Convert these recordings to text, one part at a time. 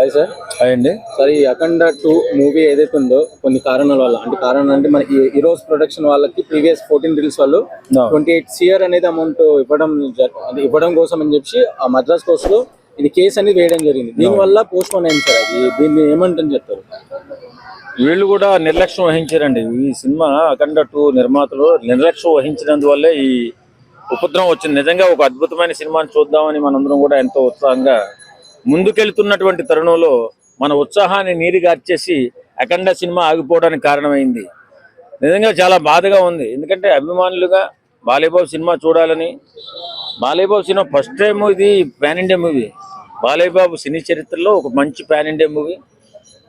Hi sir అయ్యండి sir ఈ Akhanda two movie ఏదైతే ఉందో కొన్ని కారణాల వల్ల అంటే కారణం అంటే మనకి ఈరోజు ప్రొడక్షన్ వాళ్ళకి ప్రీవియస్ ఫోర్టీన్ రిల్స్ వాళ్ళు. ట్వంటీ ఎయిట్ సిఆర్ అనేది అమౌంట్ ఇవ్వడం అది ఇవ్వడం కోసం అని చెప్పి ఆ మద్రాస్ కోర్స్లో ఇది కేసు అనేది వేయడం జరిగింది. దీని వల్ల పోస్ట్ పోన్ అయింది సార్ అది దీన్ని ఏమంటని చెప్తారు? వీళ్ళు కూడా నిర్లక్ష్యం వహించారండి. ఈ సినిమా అఖండ టూ నిర్మాతలు నిర్లక్ష్యం వహించినందువల్లే ఈ ఉపద్రవం వచ్చింది. నిజంగా ఒక అద్భుతమైన సినిమాని చూద్దామని మనందరం కూడా ఎంతో ఉత్సాహంగా ముందుకెళ్తున్నటువంటి తరుణంలో మన ఉత్సాహాన్ని నీరుగార్చేసి అఖండ సినిమా ఆగిపోవడానికి కారణమైంది. నిజంగా చాలా బాధగా ఉంది. ఎందుకంటే అభిమానులుగా బాలయ్యబాబు సినిమా చూడాలని బాలేబాబు సినిమా ఫస్ట్ టైం ఇది pan India movie. Balayyababu cine చరిత్రలో ఒక మంచి ప్యాన్ ఇండియా మూవీ.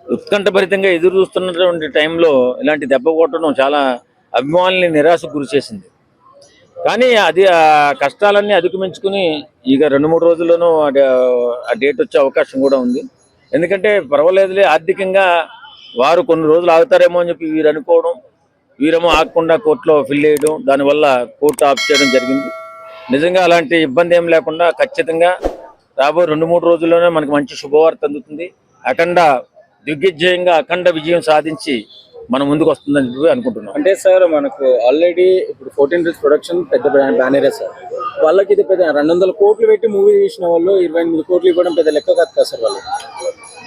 ఉత్కంఠభరితంగా ఎదురు చూస్తున్నటువంటి టైంలో ఇలాంటి దెబ్బ కొట్టడం చాలా అభిమానుల్ని నిరాశకు గురి చేసింది. కానీ అది ఆ కష్టాలన్నీ అధిగమించుకుని ఇక రెండు మూడు రోజుల్లోనూ ఆ డేట్ వచ్చే అవకాశం కూడా ఉంది. ఎందుకంటే పర్వాలేదులే ఆర్థికంగా వారు కొన్ని రోజులు ఆగుతారేమో అని చెప్పి వీరు అనుకోవడం వీరేమో ఆగకుండా కోర్టులో ఫిల్ చేయడం దానివల్ల కోర్టు ఆఫ్ చేయడం జరిగింది. నిజంగా అలాంటి ఇబ్బంది ఏం లేకుండా ఖచ్చితంగా రాబోయే రెండు మూడు రోజుల్లోనే మనకి మంచి శుభవార్త అందుతుంది. అఖండ దిగ్విజయంగా అఖండ విజయం సాధించి మన ముందుకు వస్తుందని చెప్పి అనుకుంటున్నాం. అంటే సార్ మనకు ఆల్రెడీ ఇప్పుడు ఫోర్టీన్ రిల్స్ ప్రొడక్షన్ పెద్ద బ్యానరే సార్. వాళ్ళకి ఇది పెద్ద రెండు వందల కోట్లు పెట్టి మూవీ తీసిన వాళ్ళు ఇరవై ఎనిమిది కోట్లు ఇవ్వడం పెద్ద లెక్క కాదు కదా సార్ వాళ్ళు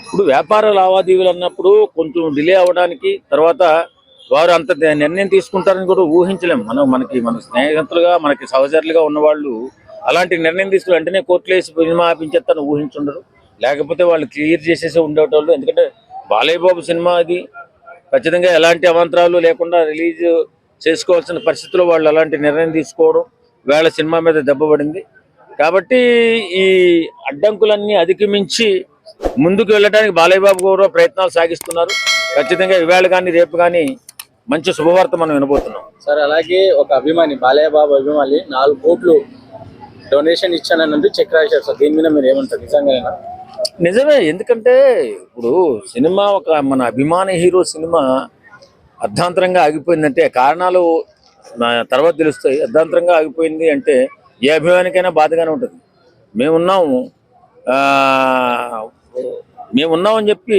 ఇప్పుడు వ్యాపార లావాదేవీలు అన్నప్పుడు కొంచెం డిలే అవ్వడానికి తర్వాత వారు అంత నిర్ణయం తీసుకుంటారని కూడా ఊహించలేం. మనం మనకి మన స్నేహితులుగా మనకి సహచరులుగా ఉన్నవాళ్ళు అలాంటి నిర్ణయం తీసుకుని వెంటనే కోర్టులో వేసి సినిమా ఆపించేస్తాను ఊహించుండరు. లేకపోతే వాళ్ళు క్లియర్ చేసేసి ఉండేటోళ్ళు. ఎందుకంటే బాలయ్య బాబు సినిమా అది ఖచ్చితంగా ఎలాంటి అవంతరాలు లేకుండా రిలీజ్ చేసుకోవాల్సిన పరిస్థితుల్లో వాళ్ళు అలాంటి నిర్ణయం తీసుకోవడం వేళ సినిమా మీద దెబ్బ పడింది. కాబట్టి ఈ అడ్డంకులన్నీ అధిగమించి ముందుకు వెళ్ళడానికి బాలయ్యబాబు గౌరవ ప్రయత్నాలు సాగిస్తున్నారు. ఖచ్చితంగా ఇవాళ కానీ రేపు కానీ మంచి శుభవార్త మనం వినబోతున్నాం. సార్ అలాగే ఒక అభిమాని బాలయ్య బాబు అభిమాని నాలుగు కోట్లు డొనేషన్ ఇచ్చానంటూ చెక్ రాశారు సార్. దీని మీద మీరు ఏమంటారు? నిజంగా నిజమే ఎందుకంటే ఇప్పుడు సినిమా ఒక మన అభిమాన హీరో సినిమా అర్ధాంతరంగా ఆగిపోయిందంటే కారణాలు నా తర్వాత తెలుస్తాయి. అర్ధాంతరంగా ఆగిపోయింది అంటే ఏ అభిమానికైనా బాధగానే ఉంటుంది. మేమున్నాము ఆ, మేమున్నామని చెప్పి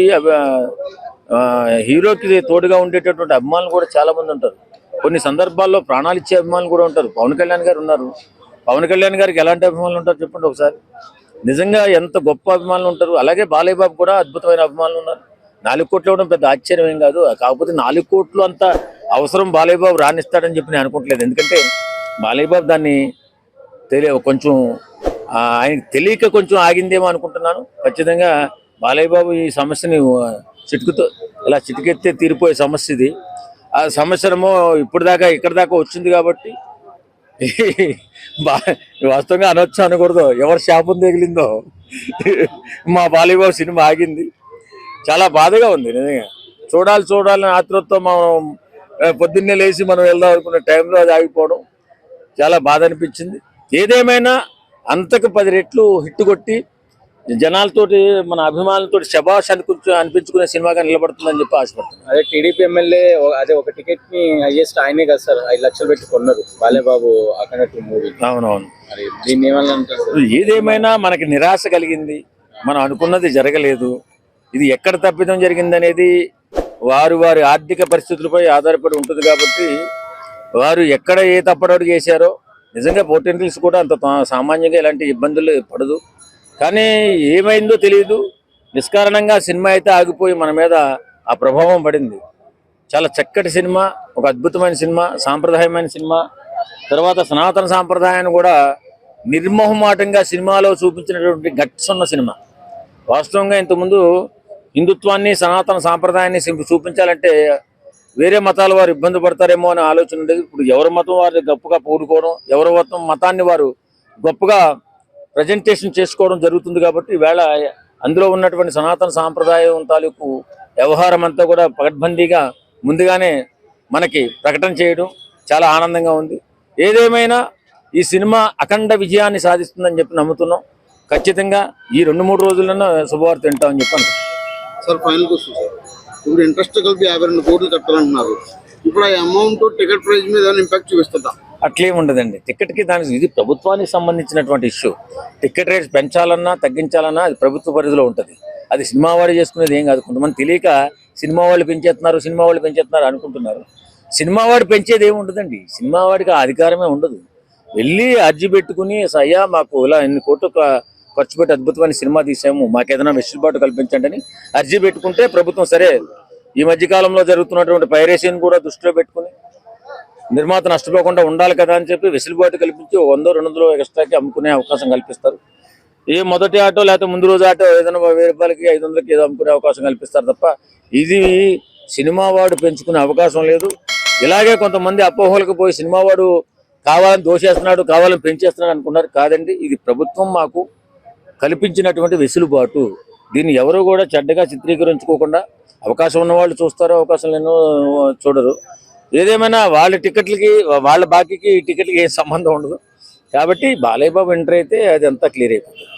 హీరోకి తోడుగా ఉండేటటువంటి అభిమానులు కూడా చాలా మంది ఉంటారు. కొన్ని సందర్భాల్లో ప్రాణాలు ఇచ్చే అభిమానులు కూడా ఉంటారు. పవన్ కళ్యాణ్ గారు ఉన్నారు. పవన్ కళ్యాణ్ గారికి ఎలాంటి అభిమానులు ఉంటారు చెప్పండి ఒకసారి? నిజంగా ఎంత గొప్ప అభిమానులు ఉంటారు. అలాగే బాలయ్య బాబు కూడా అద్భుతమైన అభిమానులు ఉన్నారు. నాలుగు కోట్లు ఇవ్వడం పెద్ద ఆశ్చర్యం ఏం కాదు. కాకపోతే నాలుగు కోట్లు అంత అవసరం బాలయ్య బాబు రాణిస్తాడని చెప్పి నేను అనుకోవట్లేదు ఎందుకంటే బాలయ్య బాబు దాన్ని తెలియ కొంచెం ఆయనకు తెలియక కొంచెం ఆగిందేమో అనుకుంటున్నాను. ఖచ్చితంగా బాలయ్య బాబు ఈ సమస్యని చిటుకుతో ఇలా చిటికెత్తే తీరిపోయే సమస్య ఇది. ఆ సమస్యనేమో ఇప్పుడు దాకా ఇక్కడ దాకా వచ్చింది కాబట్టి వాస్తవంగా అనొచ్చు అనకూడదు. ఎవరి శాపం తగిలిందో. మా బాలీబాబు సినిమా ఆగింది. చాలా బాధగా ఉంది నిజంగా. చూడాలి చూడాలని ఆతృత్వం మనం పొద్దున్నే లేచి మనం వెళ్దాం అనుకున్న టైంలో అది ఆగిపోవడం చాలా బాధ అనిపించింది. ఏదేమైనా అంతకు పది రెట్లు హిట్టు కొట్టి జనాలతోటి మన అభిమానులతోటి శబాష్ అనిపించు అనిపించుకునే సినిమాగా నిలబడుతుందని చెప్పి ఆశపడుతున్నాను అదే టీడీపీ ఎమ్మెల్యే అదే ఒక టికెట్ని హైయెస్ట్ ఆయనే కదా సార్. ఐదు లక్షలు పెట్టి కొన్నారు బాలయ్య బాబు అఖండ టూ మూవీ. అవునవును. దీన్ని ఏమన్నా ఏదేమైనా మనకి నిరాశ కలిగింది. మనం అనుకున్నది జరగలేదు. ఇది ఎక్కడ తప్పిదం జరిగిందనేది వారు వారి ఆర్థిక పరిస్థితులపై ఆధారపడి ఉంటుంది కాబట్టి వారు ఎక్కడ ఏ తప్పడోడు చేశారో నిజంగా పోటెంటిల్స్ కూడా అంత సామాన్యంగా ఇలాంటి ఇబ్బందులు పడదు. కానీ ఏమైందో తెలియదు నిష్కారణంగా సినిమా అయితే ఆగిపోయి మన మీద ఆ ప్రభావం పడింది. చాలా చక్కటి సినిమా ఒక అద్భుతమైన సినిమా సాంప్రదాయమైన సినిమా. తర్వాత సనాతన సాంప్రదాయాన్ని కూడా నిర్మోహమాటంగా సినిమాలో చూపించినటువంటి గట్స్ ఉన్న సినిమా. వాస్తవంగా ఇంతకుముందు హిందుత్వాన్ని సనాతన సాంప్రదాయాన్ని చూపించాలంటే వేరే మతాల వారు ఇబ్బంది పడతారేమో అనే ఆలోచన ఉండేది. ఇప్పుడు ఎవరి మతం వారు గొప్పగా పూడుకోవడం ఎవరి మతం మతాన్ని వారు గొప్పగా ప్రజెంటేషన్ చేసుకోవడం జరుగుతుంది కాబట్టి ఈవేళ అందులో ఉన్నటువంటి సనాతన సాంప్రదాయం తాలూకు వ్యవహారం అంతా కూడా పకడ్బందీగా ముందుగానే మనకి ప్రకటన చేయడం చాలా ఆనందంగా ఉంది. ఏదేమైనా ఈ సినిమా అఖండ విజయాన్ని సాధిస్తుందని చెప్పి నమ్ముతున్నాం. ఖచ్చితంగా ఈ రెండు మూడు రోజుల్లోనే శుభవార్త వింటామని చెప్పాను సార్ ఫైనల్ క్వశ్చన్ సార్. ఇప్పుడు ఇంట్రెస్ట్ కలిపి యాభై రెండు కోట్లు కట్టాలంటున్నారు. ఇప్పుడు ఆ అమౌంట్ టికెట్ ప్రైస్ మీద ఇంపాక్ట్ చూపిస్తుందా? అట్లే ఉండదండి. టికెట్కి దానికి ఇది ప్రభుత్వానికి సంబంధించినటువంటి ఇష్యూ. టికెట్ రేట్స్ పెంచాలన్నా తగ్గించాలన్నా అది ప్రభుత్వ పరిధిలో ఉంటుంది. అది సినిమా వాడు చేసుకునేది ఏం కాదు. కొంతమంది తెలియక సినిమా వాళ్ళు పెంచేస్తున్నారు సినిమా వాళ్ళు పెంచేస్తున్నారు అనుకుంటున్నారు. సినిమా వాడు పెంచేది ఏమి ఉండదండి. సినిమా వాడికి ఆ అధికారమే ఉండదు. వెళ్ళి అర్జీ పెట్టుకుని అయ్యా మాకు ఇలా ఎన్ని కోట్లు ఖర్చు పెట్టి అద్భుతమైన సినిమా తీసాము మాకు ఏదైనా వెసులుబాటు కల్పించండి అని అర్జీ పెట్టుకుంటే ప్రభుత్వం సరే ఈ మధ్యకాలంలో జరుగుతున్నటువంటి పైరేసీని కూడా దృష్టిలో పెట్టుకుని నిర్మాత నష్టపోకుండా ఉండాలి కదా అని చెప్పి వెసులుబాటు కల్పించి వందో రెండు వందలు ఎక్స్ట్రాకి అమ్ముకునే అవకాశం కల్పిస్తారు. ఏ మొదటి ఆటో లేకపోతే ముందు రోజు ఆటో ఏదైనా వెయ్యి రూపాయలకి ఐదు వందలకి ఏదో అమ్ముకునే అవకాశం కల్పిస్తారు తప్ప ఇది సినిమా వాడు పెంచుకునే అవకాశం లేదు. ఇలాగే కొంతమంది అపోహలకు పోయి సినిమా వాడు కావాలని దోషేస్తున్నాడు కావాలని పెంచేస్తున్నాడు అనుకున్నారు. కాదండి ఇది ప్రభుత్వం మాకు కల్పించినటువంటి వెసులుబాటు. దీన్ని ఎవరు కూడా చెడ్డగా చిత్రీకరించుకోకుండా అవకాశం ఉన్న వాళ్ళు చూస్తారు అవకాశం లేని చూడరు. ఏదేమైనా వాళ్ళ టికెట్లకి వాళ్ళ బాకీకి ఈ టికెట్లకి ఏ సంబంధం ఉండదు. కాబట్టి బాలయ్య బాబు ఎంటర్ అయితే అది అంతా క్లియర్ అయిపోతుంది.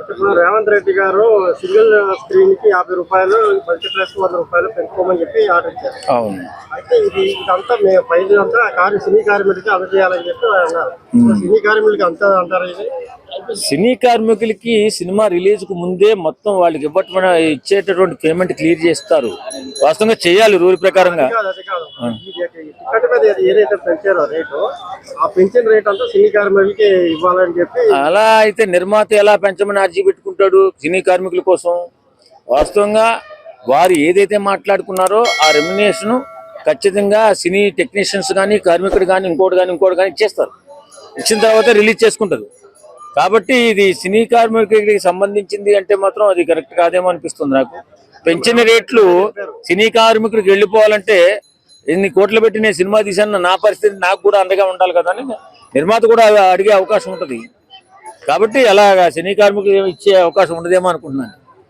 ఇప్పుడు రేవంత్ రెడ్డి గారు సింగిల్ స్క్రీన్కి యాభై రూపాయలు మల్టీప్లెక్స్ వంద రూపాయలు పెంచుకోమని చెప్పి ఆర్డర్ ఇచ్చారు. అవును. అయితే ఇది ఇదంతా మేము పైన అంతా కార్య సినీ కార్మికులకి అందజేయాలని చెప్పి అన్నారు. సినీ కార్మికులకి అంతా అంటారు ఇది? సినీ కార్మికులకి సినిమా రిలీజ్కు ముందే మొత్తం వాళ్ళకి ఇవ్వటం ఇచ్చేటటువంటి పేమెంట్ క్లియర్ చేస్తారు. వాస్తవంగా చేయాలి రూల్ ప్రకారంగా. మీద ఏదైతే పెంచారో రేటు ఆ పెంచిన రేట్ అంతా సినీ కార్మికులకి ఇవ్వాలని చెప్పి అలా అయితే నిర్మాత ఎలా పెంచమని అర్జీ పెట్టుకుంటాడు సినీ కార్మికుల కోసం? వాస్తవంగా వారు ఏదైతే మాట్లాడుకున్నారో ఆ రెమ్యునేషన్ ఖచ్చితంగా సినీ టెక్నీషియన్స్ కానీ కార్మికుడు కానీ ఇంకోటి కానీ ఇంకోటి కానీ ఇచ్చేస్తారు. ఇచ్చిన తర్వాత రిలీజ్ చేసుకుంటారు. కాబట్టి ఇది సినీ కార్మికుడికి సంబంధించింది అంటే మాత్రం అది కరెక్ట్ కాదేమో అనిపిస్తుంది నాకు. పెంచిన రేట్లు సినీ కార్మికుడికి వెళ్ళిపోవాలంటే ఎన్ని కోట్లు పెట్టి నేను సినిమా తీశాను నా పరిస్థితి నాకు కూడా అండగా ఉండాలి కదా అని నిర్మాత కూడా అడిగే అవకాశం ఉంటుంది. కాబట్టి అలాగా సినీ కార్మికులు ఇచ్చే అవకాశం ఉండదేమో అనుకుంటున్నాను.